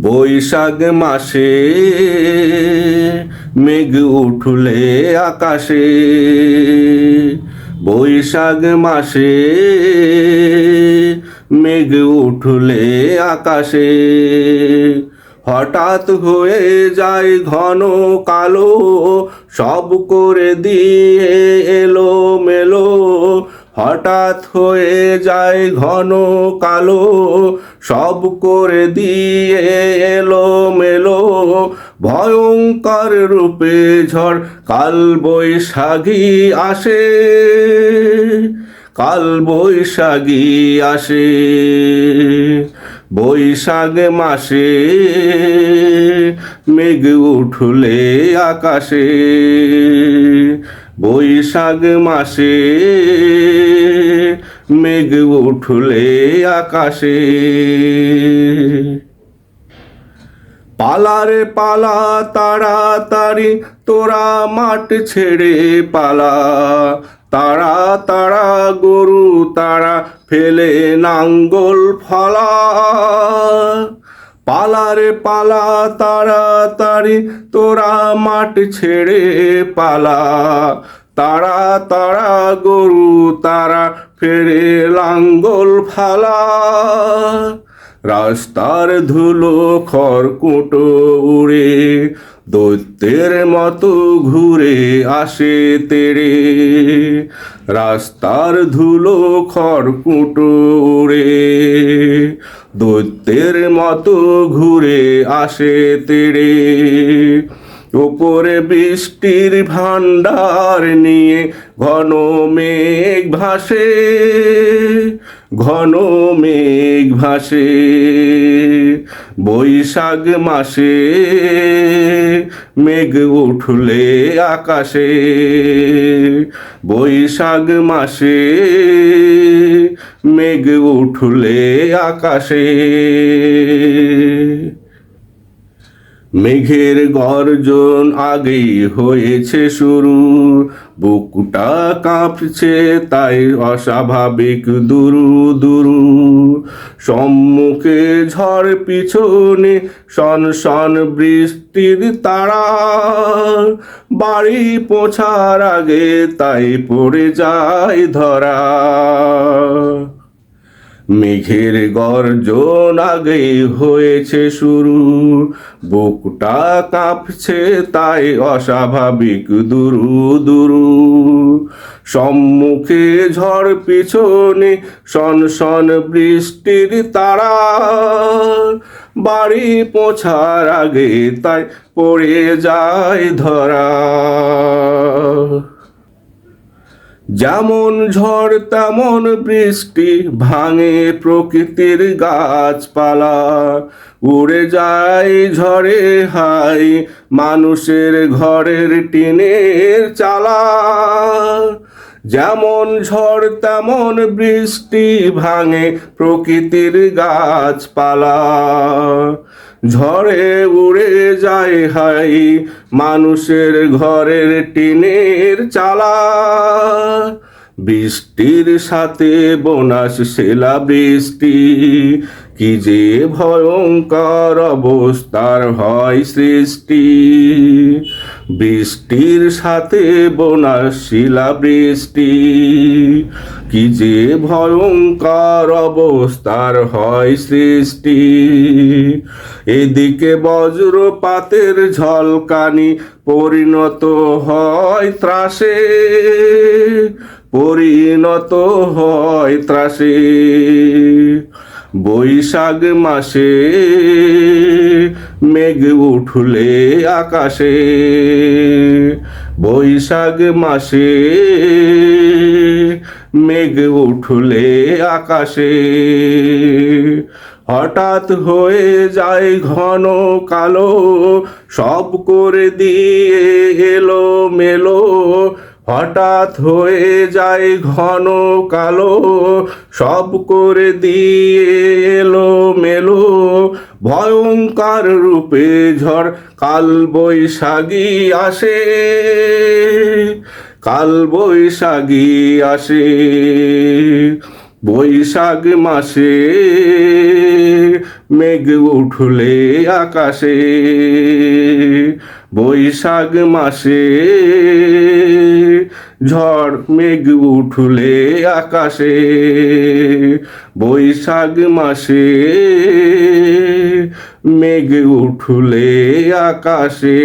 বৈশাখ মাসে মেঘ উঠলে আকাশে। বৈশাখ মাসে মেঘ উঠলে আকাশে। হঠাৎ হয়ে যায় ঘন কালো, সব করে দিয়ে এলো মেলো হঠাৎ হয়ে যায় ঘন কালো, সব করে দিয়ে এলো মেলো ভয়ঙ্কর রূপে ঝড় কাল বৈশাখী আসে, কাল বৈশাখী আসে, বৈশাখ মাসে মেঘ উঠলে আকাশে। বৈশাখ মাসে মেঘ উঠলে আকাশে। পালারে পালা, তাড়াতাড়ি তোরা মাঠ ছেড়ে পালা। তারা তারা গরু তারা ফেলে নাঙ্গল ফালা। পালারে পালা, তাড়াতাড়ি তোরা মাঠ ছেড়ে পালা। তারা তারা গরু, তারা ফেরে লাঙ্গল ফালা। রাস্তার ধুলো খড়কুটো উড়ে দৈত্যের মতো ঘুরে আসে তেরে। রাস্তার ধুলো খড়কুটো রে দৈত্যের মতো ঘুরে আসে তেরে। ওপরে বৃষ্টির ভান্ডার নিয়ে ঘন মেঘ ভাসে, ঘন মেঘ ভাসে। বৈশাখ মাসে মেঘ উঠলে আকাশে, বৈশাখ মাসে মেঘ উঠলে আকাশে। মেঘের গর্জন আগেই হয়েছে শুরু। বুকটা কাঁপছে তাই অস্বাভাবিক দুরু দুরু সম্মুখে ঝড় পিছনে শন শন বৃষ্টির তারা। বাড়ি পৌঁছার আগে তাই পড়ে যায় ধরা। মেঘের গর্জন আগেই হয়েছে শুরু। বুকটা কাঁপছে তাই অস্বাভাবিক দুরু দুরু। সম্মুখে ঝড় পিছনে শন বৃষ্টির তারা। বাড়ি পৌঁছার আগে তাই পড়ে যায় ধরা। যেমন ঝড়, তেমন বৃষ্টি ভাঙে প্রকৃতির গাছপালা। উড়ে যায় ঝড়ে হাই মানুষের ঘরের টিনের চালা। যেমন ঝড়, তেমন বৃষ্টি ভাঙে প্রকৃতির গাছপালা। ঝড়ে উড়ে যায় হাই, মানুষের ঘরের টিনের চালা। বৃষ্টির সাথে বোনাস সেলা বৃষ্টি, কি যে ভয়ঙ্কর অবস্থার হয় সৃষ্টি। বৃষ্টির সাথে বোনা শিলা বৃষ্টি কি যে ভয়ঙ্কর অবস্থার হয় সৃষ্টি। এদিকে বজ্রপাতের ঝলকানি পরিণত হয় ত্রাসে। পরিণত হয় ত্রাসে। বৈশাখ মাসে মেঘ উঠলে আকাশে। বৈশাখ মাসে মেঘ উঠলে আকাশে। হঠাৎ হয়ে যায় ঘন কালো, সব করে দিয়ে এলো মেলো হঠাৎ হয়ে যায় ঘন কালো, সব করে দিয়ে এলো মেলো ভয়ঙ্কর রূপে ঝড় কাল বৈশাখী আসে, কাল বৈশাখী আসে, বৈশাখ মাসে মেঘ উঠলে আকাশে বৈশাখ মাসে ঝড় মেঘ উঠলে আকাশে। বৈশাখ মাসে মেঘ উঠলে আকাশে।